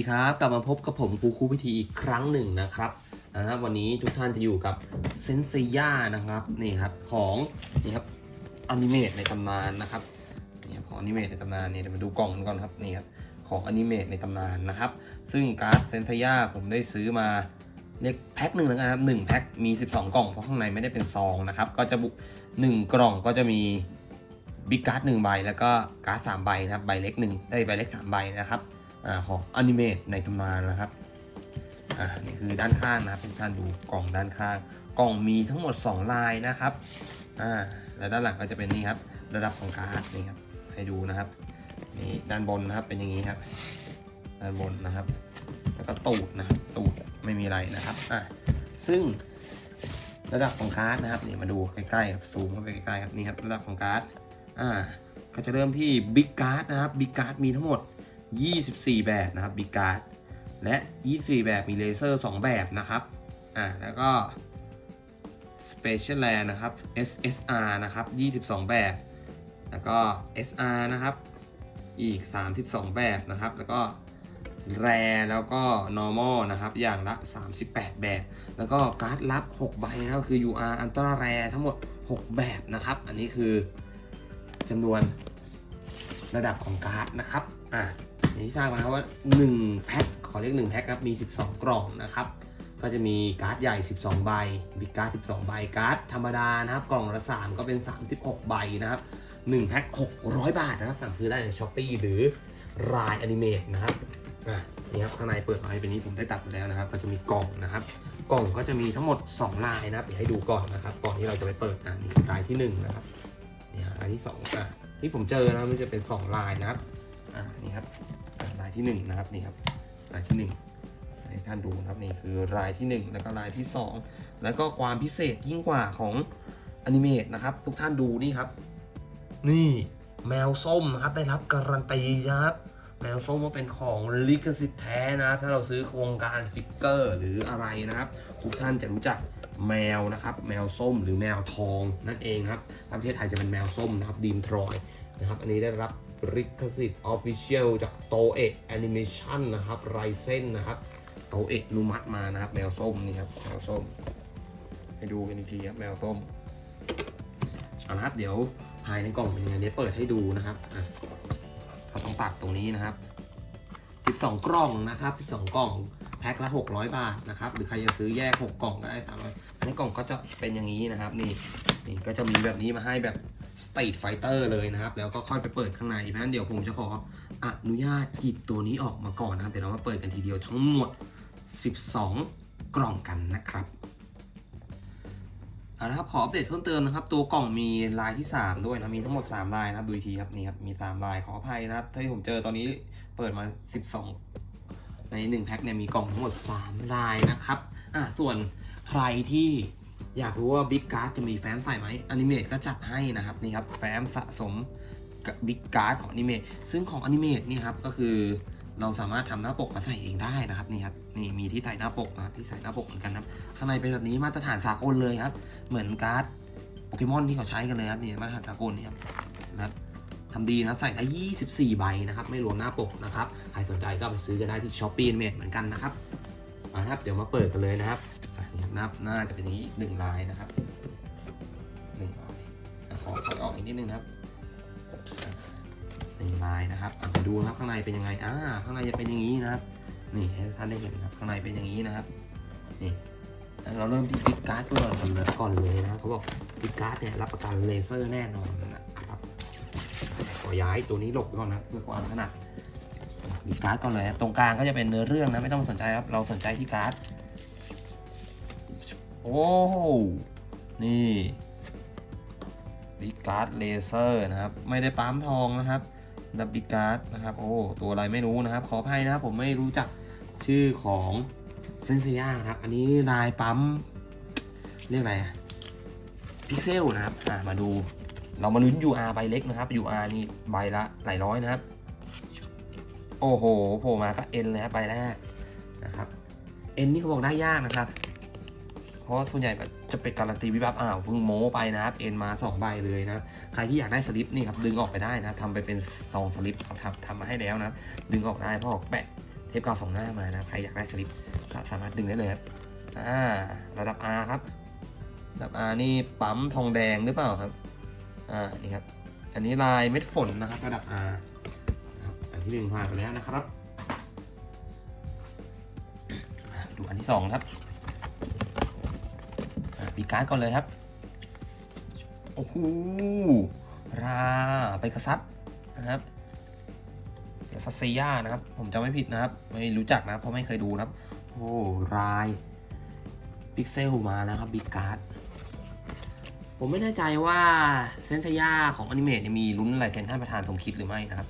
ดีครับ กลับมาพบกับผมครูครูพิธีอีกครั้งหนึ่งนะครับนะครับ วันนี้ทุกท่านจะอยู่กับเซนเซียนะครับนี่ครับของนี่ครับอนิเมตในตำนานนะครับนี่ของอนิเมตในตำนานนี่เดี๋ยวมาดูกล่องกันก่อนครับนี่ครับของอนิเมตในตำนานนะครับ ซึ่งการ์ดเซนเซียผมได้ซื้อมาเรียกแพ็คหนึ่งแล้วกันครับหนึ่งแพ็คมี 12 กล่องเพราะข้างในไม่ได้เป็นซองนะครับก็จะบุหนึ่งกล่องก็จะมีบิ๊กการ์ดหนึ่งใบแล้วก็การ์ดสามใบนะครับใบเล็กหนึ่งได้ใบเล็กสามใบนะครับ อของอนิเมตในตำนานนะครับอ่านี่คือด้านข้างนะครับเป็นท่านดูกล่องด้านข้าง กล่องมีทั้งหมด 2 ลายนะครับอ่าแล้วด้านหลังก็จะเป็นนี่ครับระดับของการ์ดนี่ครับให้ดูนะครับนี่ด้านบนนะครับเป็นอย่างนี้ครับ ด้านบนนะครับ แล้วก็ตูดนะครับตูดไม่มีอะไรนะครับอ่าซึ่งระดับของการ์ดนะครับนี่มาดูใกล้ๆครับซูมเข้าไปใกล้ๆครับนี่ครับระดับของการ์ดอ่าก็จะเริ่มที่บิ๊กการ์ดนะครับบิ๊กการ์ดมีทั้งหมด 24 แบบนะครับบิการ์ดและ 24 แบบมีเลเซอร์ 2 แบบนะครับอ่าแล้วก็ Special l a n นะครับ SSR นะครับ 22 แบบ แล้วก็ SR นะครับ อีก 32 แบบนะครับ แล้วก็ Rare แล้วก็ Normal นะครับ อย่างละ 38 แบบ แล้วก็การ์ดลับ 6 ใบนะครับคือ UR Ultra Rare ทั้งหมด 6 แบบนะครับ อันนี้คือจำนวนระดับของการ์ดนะครับ อ่า อย่างที่ทราบกันนะครับว่า1แพ็คขอเรียก1แพ็คครับมี 12 กล่องนะครับ ก็จะมีการ์ดใหญ่ 12 ใบบิ๊กการ์ด 12 ใบการ์ดธรรมดานะครับ กล่องละ 3 ก็เป็น 36 ใบนะครับ1แพ็ค600 บาทนะครับ สั่งซื้อได้ในช้อปปีหรือรายอนิเมตนะครับอะนี่ครับข้างในเปิดมาเป็นนี้ผมได้ตัดมาแล้วนะครับ ก็จะมีกล่องนะครับ กล่องก็จะมีทั้งหมด 2 ลายนะครับเดี๋ยวให้ดูก่อนนะครับ ก่อนที่เราจะไปเปิดอ่านี่ลายที่ 1 นะครับนี่ลายที่2อะที่ผมเจอนะมันจะเป็น 2 ลายนะครับอ่านี่ครับายที่ 1 นะครับนี่ครับลายที่ 1 ให้ท่านดูนะครับนี่คือลายที่ 1 แล้วก็ลายที่ 2 แล้วก็ความพิเศษยิ่งกว่าของอนิเมตนะครับ ทุกท่านดูนี่ครับ นี่แมวส้มนะครับได้รับการันตีนะครับแมวส้มว่าเป็นของลิขสิทธิ์แท้นะถ้าเราซื้อโครงการฟิกเกอร์หรืออะไรนะครับ ทุกท่านจะรู้จักแมวนะครับ แมวส้มหรือแมวทองนั่นเองครับทางประเทศไทยจะเป็นแมวส้มนะครับดีมทรอยนะครับ อันนี้ได้รับ ลิขสิทธิ์ออฟฟิเชียลจากโตเอะแอนิเมชันนะครับไรเส้นนะครับโตเอะนุมัติมานะครับ แมวส้มนี่ครับแมวส้มให้ดูกันอีกทีครับแมวส้มเอาละครับเดี๋ยวภายในกล่องเป็นยังไงเดี๋ยวเปิดให้ดูนะครับอะก็ต้องตัดตรงนี้นะครับ 12 กล่องนะครับ 12 กล่องแพ็คละ 600 บาทนะครับ หรือใครจะซื้อแยก 6 กล่องก็ได้สามร้อยอันนี้กล่องก็จะเป็นอย่างนี้นะครับ นี่นี่ก็จะมีแบบนี้มาให้แบบ State Fighter เลยนะครับ แล้วก็ค่อยไปเปิดข้างในเพราะนั้นเดี๋ยวผมจะขออนุญาตหยิบตัวนี้ออกมาก่อนนะครับ เดี๋ยวเรามาเปิดกันทีเดียวทั้งหมด 12 กล่องกันนะครับเอาละครับขออัปเดตเพิ่มเติมนะครับ ตัวกล่องมีลายที่ 3 ด้วยนะมีทั้งหมด 3 ลายนะครับดูทีครับนี่ครับมี 3 ลายขออภัยนะครับที่ผมเจอตอนนี้เปิดมา 12 ใน 1 แพ็คเนี่ยมีกล่องทั้งหมด 3 ลายนะครับอะส่วนใครที่ อยากรู้ว่าบิ๊กการ์ดจะมีแฟ้มใส่ไหมอนิเมตก็จัดให้นะครับนี่ครับแฟ้มสะสมกับบิ๊กการ์ดของอนิเมตซึ่งของอนิเมตนี่ครับก็คือเราสามารถทำหน้าปกมาใส่เองได้นะครับนี่ครับนี่มีที่ใส่หน้าปกนะที่ใส่หน้าปกเหมือนกันครับข้างในเป็นแบบนี้มาตรฐานสากลเลยครับ เหมือนการ์ดโปเกมอนที่เขาใช้กันเลยครับนี่มาตรฐานสากลเนี่ยครับนะครับทำดีนะใส่ได้ 24 ใบนะครับ ไม่รวมหน้าปกนะครับ ใครสนใจก็ไปซื้อกันได้ที่ช้อปปี้เมดเหมือนกันนะครับมาครับเดี๋ยวมาเปิดกันเลยนะครับ นับหน้าจะเป็นอย่างนี้อีกหนึ่งลายนะครับหนึ่งลายอะขอถอยออกอีกนิดนึงครับหนึ่งลายนะครับอะไปดูครับข้างในเป็นยังไงอ่าข้างในจะเป็นอย่างนี้นะครับ นี่ให้ท่านได้เห็นครับข้างในเป็นอย่างนี้นะครับนี่เราเริ่มที่ปิดการ์ดตัวก่อนเลยก่อนเลยนะเขาบอกปิดการ์ดเนี่ยรับประกันเลเซอร์แน่นอนนะครับขอย้ายตัวนี้หลบไว้ก่อนนะเพื่อความถนัดปิดการ์ดก่อนเลยตรงกลางก็จะเป็นเนื้อเรื่องนะไม่ต้องสนใจครับเราสนใจที่การ์ด โอ้โหนี่ปิการ์ดเลเซอร์นะครับ ไม่ได้ปั๊มทองนะครับดับปิการ์ดนะครับ โอ้ ตัวอะไรไม่รู้นะครับ ขออภัยนะครับ ผมไม่รู้จักชื่อของเซนเซียนะครับ อันนี้ลายปั๊ม เรียกอะไรพิกเซลนะครับ อ่ามาดู เรามาลุ้น UR ใบเล็กนะครับ UR นี่ใบละหลายร้อยนะครับ โอ้โหโผล่มาก็ N เลยครับใบแรกนะครับ N นี่เขาบอกได้ยากนะครับ ราะส่วนใหญ่แบบจะเป็นการันตีวิบับอ้าวเพิ่งโม้ไปนะครับ N มา2ใบเลยนะ ใครที่อยากได้สลิปนี่ครับดึงออกไปได้นะทำไปเป็นซองสลิปทำทำมาให้แล้วนะดึงออกได้พ่อแปะเทปกาวสองหน้ามานะใครอยากได้สลิปสามารถดึงได้เลยครับอ่าระดับ R ครับระดับ R นี่ปั๊มทองแดงหรือเปล่าครับอ่านี่ครับอันนี้ลายเม็ดฝนนะครับระดับ R ครับอันที่หนึ่งผ่านไปแล้วนะครับ ดูอันที่สองครับ ปีการ์ดก่อนเลยครับ โอ้โห ราไปกระซัดนะครับเซัสเซียนะครับ ผมจำไม่ผิดนะครับ ไม่รู้จักนะเพราะไม่เคยดูนะครับ โอ้รายพิกเซลมาแล้วครับบิ๊กการ์ดผมไม่แน่ใจว่าเซนเซียของอนิเมะเนี่ยมีลุ้นลายเซ็นท่านประธานสมคิดหรือไม่นะครับ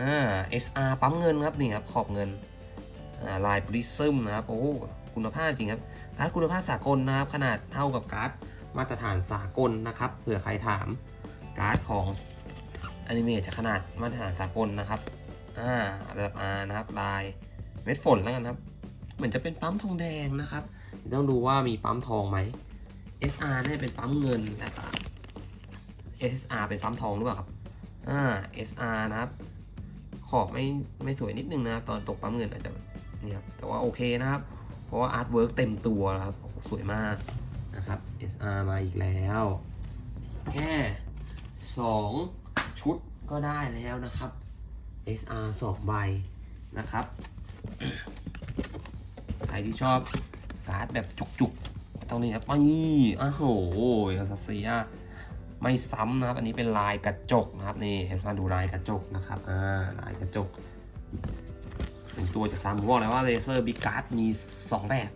อ่า SR ปั๊มเงินครับนี่ครับขอบเงินอ่าลายปริซึมนะครับ โอ้ คุณภาพจริงครับการ์ดคุณภาพสากลนะครับ ขนาดเท่ากับการ์ดมาตรฐานสากลนะครับเผื่อใครถามการ์ดของอนิเมะจะขนาดมาตรฐานสากลนะครับอ่าระดับ R นะครับลายเม็ดฝนแล้วกันครับ เหมือนจะเป็นปั๊มทองแดงนะครับ ต้องดูว่ามีปั๊มทองไหม SR เนี่ยเป็นปั๊มเงินแล้วก็ SR เป็นปั๊มทองหรือเปล่าครับอ่า SR นะครับ ขอบไม่ไม่สวยนิดนึงนะตอนตกปั๊มเงินอาจจะเนี่ยครับแต่ว่าโอเคนะครับ ราะว่าอาร์ตเวิร์กเต็มตัวแล้วครับสวยมากนะครับ SR มาอีกแล้ว แค่ 2 ชุดก็ได้แล้วนะครับ SR 2ใบนะครับใครที่ชอบการ์ดแบบจุกๆตรงนี้ครับนี่อ้าโหอาซาเซียไม่ซ้ำนะครับ อันนี้เป็นลายกระจกนะครับนี่เห็นไหมดูลายกระจกนะครับอ่าลายกระจก เป็นตัวจะซ้ำผมบอกเลยว่าเลเซอร์บิ๊กการ์ดมี2แบบ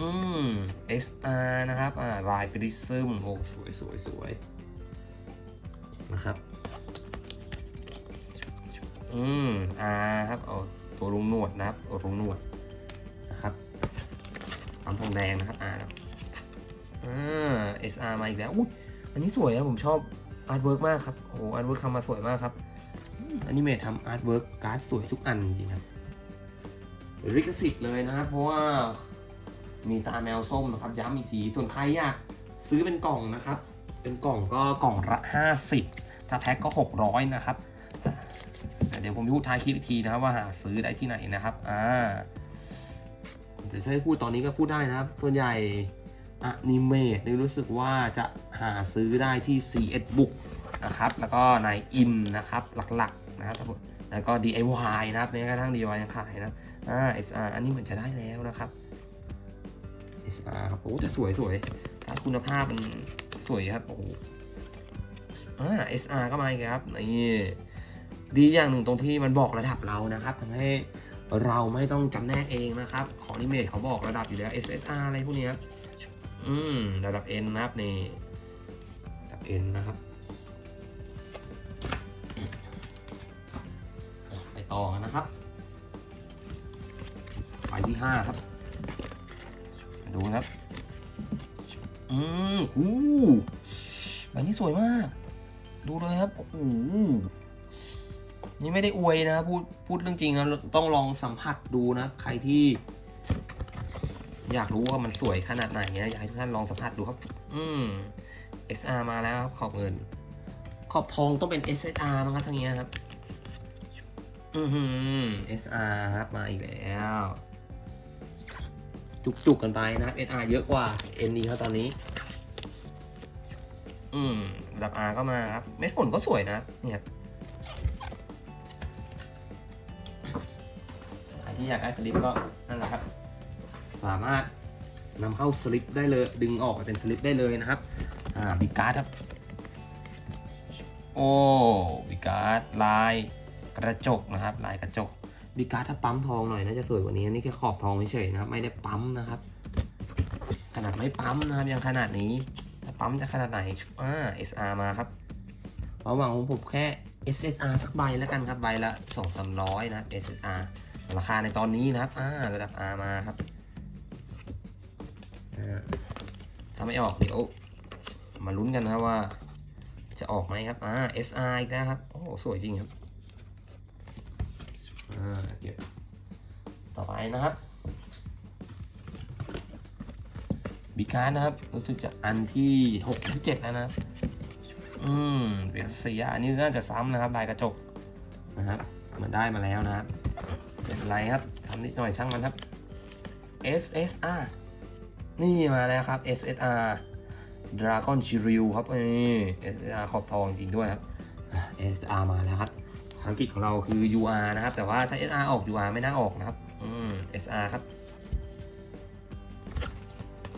อืม SR นะครับ อ่าลายปริซึมโอ้สวยสวยสวยนะครับ อืม R ครับ เอาตัวลุงหนวดนะครับเอาลุงหนวดนะครับปั๊มทองแดงนะครับ R ครับอ่า SR มาอีกแล้วอุ้ยอันนี้สวยครับผมชอบอาร์ตเวิร์กมากครับ โอ้อาร์ตเวิร์กทำมาสวยมากครับ อนิเมะทำอาร์ตเวิร์กการ์ดสวยทุกอันจริงครับริกสิทธิ์เลยนะครับเพราะว่ามีตาแมวส้มนะครับ ย้ำอีกทีส่วนใครอยากซื้อเป็นกล่องนะครับ เป็นกล่องก็กล่องละ 50 ถ้าแพ็คก็ 600 นะครับ เดี๋ยวผมจะพูดท้ายคลิปอีกทีนะครับว่าหาซื้อได้ที่ไหนนะครับอ่าจะใช้พูดตอนนี้ก็พูดได้นะครับ ส่วนใหญ่อนิเมะนี่รู้สึกว่าจะหาซื้อได้ที่ CS Book นะครับ แล้วก็ในอิมนะครับหลักๆ นะครับแล้วก็ DIY นะครับแม้กระทั่ง DIY ยังขายนะอ่า SR อันนี้เหมือนจะได้แล้วนะครับ SR ครับโอ้แต่สวยสวยคุณภาพมันสวยครับโอ้อ่า SR ก็มาอีกครับนี่ดีอย่างหนึ่งตรงที่มันบอกระดับเรานะครับทำให้เราไม่ต้องจำแนกเองนะครับ ของนิเมะเขาบอกระดับอยู่แล้ว SSR อะไรพวกนี้ครับอืมระดับ N นะครับนี่ระดับ N นะครับ ต่อนะครับไปที่ห้าครับ ดูนะครับอืมอู้ใบนี้สวยมาก ดูเลยครับโอ้โหนี่ไม่ได้อวยนะพูดพูดเรื่องจริงนะต้องลองสัมผัสดูนะ ใครที่ อยากรู้ว่ามันสวยขนาดไหนนะอยากให้ทุกท่านลองสัมผัสดูครับ อืม SR มาแล้วครับขอบเงิน ขอบทองต้องเป็น SSR มั้งครับทางนี้ครับ อือหือ SR ครับมาอีกแล้ว จุกๆกันไปนะครับ SR เยอะกว่า N นี้ครับตอนนี้ อืมระดับ R ก็มาครับเม็ดฝนก็สวยนะเนี่ยใครที่อยากได้สลิปก็นั่นแหละครับ สามารถนำเข้าสลิปได้เลย ดึงออกมาเป็นสลิปได้เลยนะครับ อ่าบิการ์ดครับ โอ้บิการ์ดลาย กระจกนะครับลายกระจกบิการ์ดถ้าปั๊มทองหน่อยน่าจะสวยกว่านี้อันนี่แค่ขอบทองเฉยๆนะครับ ไม่ได้ปั๊มนะครับ ขนาดไม่ปั๊มนะครับยังขนาดนี้ถ้าปั๊มจะขนาดไหนอ่า SR มาครับระหว่างของผมแค่ SSR สักใบแล้วกันครับใบละสองสามร้อยนะครับ SSR ราคาในตอนนี้นะครับอ่าระดับ R มาครับอ่าถ้าไม่ออกเดี๋ยวมาลุ้นกันนะครับว่า จะออกไหมครับอ่า SR อีกแล้วครับโอ้สวยจริงครับอ่า เก็บต่อไปนะครับบีการ์ดนะครับรู้สึกจะอันที่หกที่เจ็ดแล้วนะครับอืมเปลี่ยนสีอันนี้น่าจะซ้ำนะครับ ลายกระจกนะครับมันได้มาแล้วนะครับเป็นไรครับทำนิดหน่อยช่างมันครับ SSR นี่มาแล้วครับ SSR Dragon s h i r i l ครับนี่ SSR ขอบทองจริงด้วยครับ SSR มาแล้วครับ ภารกิจของเราคือ UR นะครับ แต่ว่าถ้า SR ออก UR ไม่น่าออกนะครับ อืม SR ครับ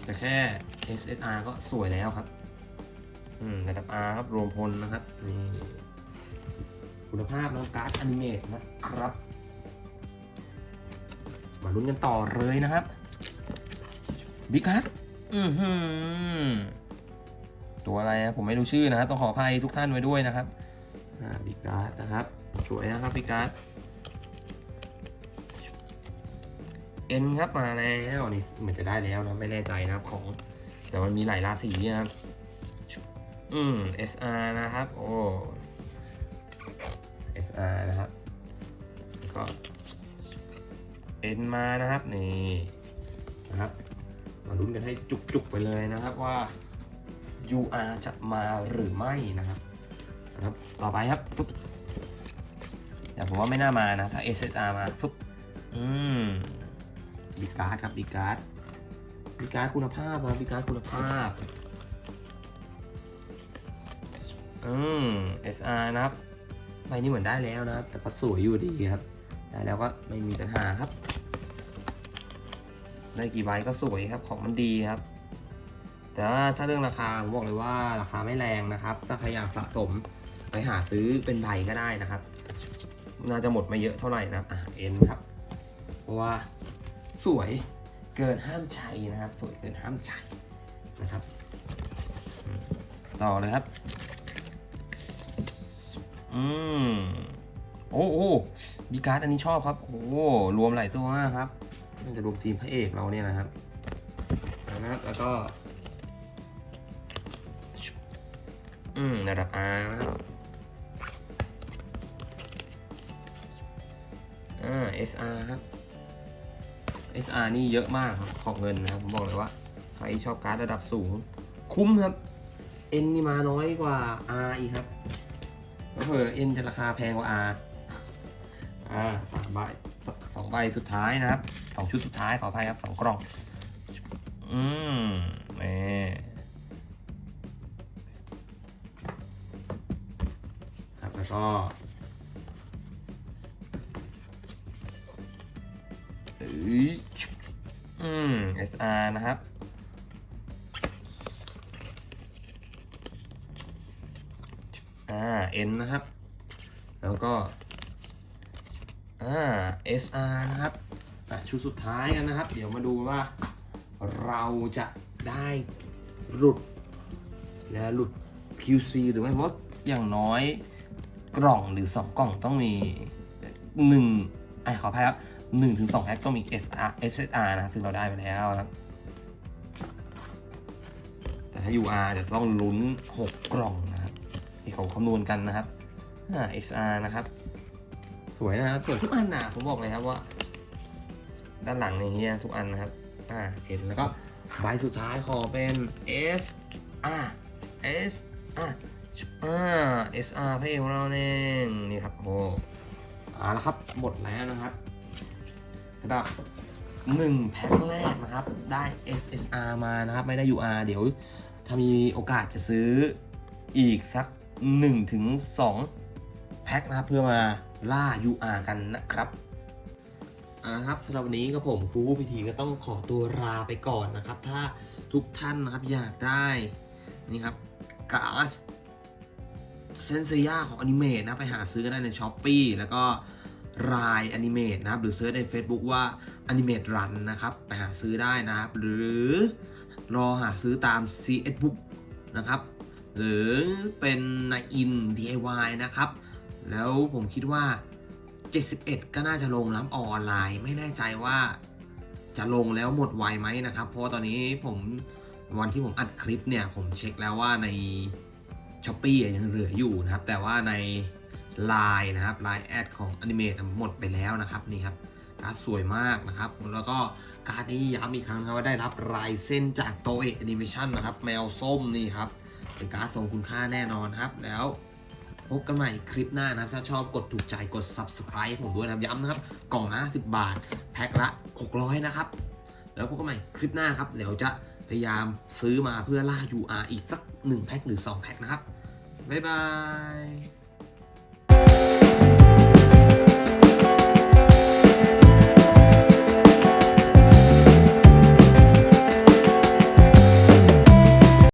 แต่แค่ SSR ก็สวยแล้วครับ อืมระดับ R ครับ รวมพลนะครับนี่คุณภาพนะการ์ดอนิเมตนะครับ มาลุ้นกันต่อเลยนะครับบิ๊กคัทอือหือตัวอะไรนะผมไม่รู้ชื่อนะครับ ต้องขออภัยทุกท่านไว้ด้วยนะครับบิ๊กการ์ดนะครับ สวยนะครับบิ๊การ์ดเอ็นครับมาแล้วนี่เหมือนจะได้แล้วนะไม่แน่ใจนะครับของ แต่มันมีหลายราศีนะครับ อืม SR นะครับ โอ้ SR นะครับแล้วก็ N มานะครับนี่นะครับ มาลุ้นกันให้จุกๆไปเลยนะครับว่า UR จะมาหรือไม่นะครับนะครับต่อไปครับ แต่ผมว่าไม่น่ามานะ ถ้า SSR มาฟึบอืมบีการ์ดครับบีการ์ดบีการ์ดคุณภาพครับบีการ์ดคุณภาพอืม SR นะครับใบนี้เหมือนได้แล้วนะครับ แต่ก็สวยอยู่ดีครับ ได้แล้วก็ไม่มีปัญหาครับ ได้กี่ใบก็สวยครับ ของมันดีครับ แต่ว่าถ้าเรื่องราคาผมบอกเลยว่าราคาไม่แรงนะครับ ถ้าใครอยากสะสมไปหาซื้อเป็นใบก็ได้นะครับ น่าจะหมดม่เยอะเท่าไหร่นะอะเอ็นครับ เพราะว่าสวยเกินห้ามใจนะครับ สวยเกินห้ามใจนะครับ ต่อเลยครับ อืมโอ้โอ้มีการ์ดอันนี้ชอบครับ โอ้รวมหลายตัวมากครับมันจะรวมทีมพระเอกเราเนี่ยนะครับนะครับแล้วก็อืมระดับ R นะครับ อ่า SR ครับ SR นี่เยอะมากครับของเงินนะครับ ผมบอกเลยว่า ใครชอบการ์ดระดับสูง คุ้มครับ N นี่มาน้อยกว่า R อีกครับเผื่อ N จะราคาแพงกว่า R อ่าสามใบสองใบสุดท้ายนะครับสองชุดสุดท้ายขออภัยครับสองกล่อง อืมแหม่ครับแล้วก็ อ้ยอืม SR นะครับ อ่า N นะครับ แล้วก็ อ่า SR นะครับชุดสุดท้ายกันนะครับ เดี๋ยวมาดูว่าเราจะได้หลุด และหลุด QC หรือไม่เพราะอย่างน้อยกล่องหรือ 2 กล่องต้องมี1ไอ้ขออภัยครับ 1ถึง2แพ็คต้องมี SR SSR นะซึ่งเราได้ไปแล้วนะแต่ถ้า UR จะต้องลุ้น 6 กล่องนะครับที่เขาคำนวณกันนะครับอ่า XR นะครับ สวยนะครับสวยทุกอันนะผมบอกเลยครับว่า ด้านหลังในเฮียทุกอันนะครับอ่าเห็นแล้วก็ใบสุดท้ายขอเป็น S R S R อ่า S R พระเอกของเราเองนี่ครับโอ้เอาละครับหมดแล้วนะครับำหรับหนึ่งแพ็คแรกนะครับ ได้ SSR มานะครับ ไม่ได้ UR เดี๋ยว ถ้ามีโอกาสจะซื้ออีกสัก1-2ถึง2แพ็คนะครับ เพื่อมาล่า UR กันนะครับเอาละครับสำหรับวันนี้ก็ผมครูพิธีก็ต้องขอตัวลาไปก่อนนะครับ ถ้าทุกท่านนะครับอยากได้นี่ครับการเซนเซียของอนิเมตนะไปหาซื้อกันได้ในช้อปปีแล้วก็ รายอนิเมตนะครับ หรือเซิร์ชใน Facebook ว่าแอนิเมตรันนะครับ ไปหาซื้อได้นะครับ หรือรอหาซื้อตาม CS Book นะครับ หรือเป็นในอิน DIY นะครับ แล้วผมคิดว่า 71 ก็น่าจะลงแล้วออนไลน์ ไม่แน่ใจว่าจะลงแล้วหมดไวไหมนะครับ เพราะตอนนี้ผมวันที่ผมอัดคลิปเนี่ย ผมเช็คแล้วว่าใน s h อ p e e ยังเหลืออยู่นะครับ แต่ว่าใน Line นะครับ Line แอดของ Animate หมดไปแล้วนะครับนี่ครับการ์ดสวยมากนะครับ แล้วก็การ์ดนี้ย้ำอีกครั้งนะครับว่าได้รับลายเส้นจากโตเอะแอนิเมชันนะครับแมวส้มนี่ครับเป็นการ์ดทรงคุณค่าแน่นอนครับแล้วพบกันใหม่คลิปหน้านะครับ ถ้าชอบกดถูกใจกด subscribe ผมด้วยนะครับ ย้ำนะครับ กล่องละ50บาท แพ็คละ 600 นะครับ แล้วพบกันใหม่คลิปหน้าครับ เดี๋ยวจะพยายามซื้อมาเพื่อล่า UR อีกสัก 1 แพ็คหรือ 2 แพ็คนะครับ บ๊ายบาย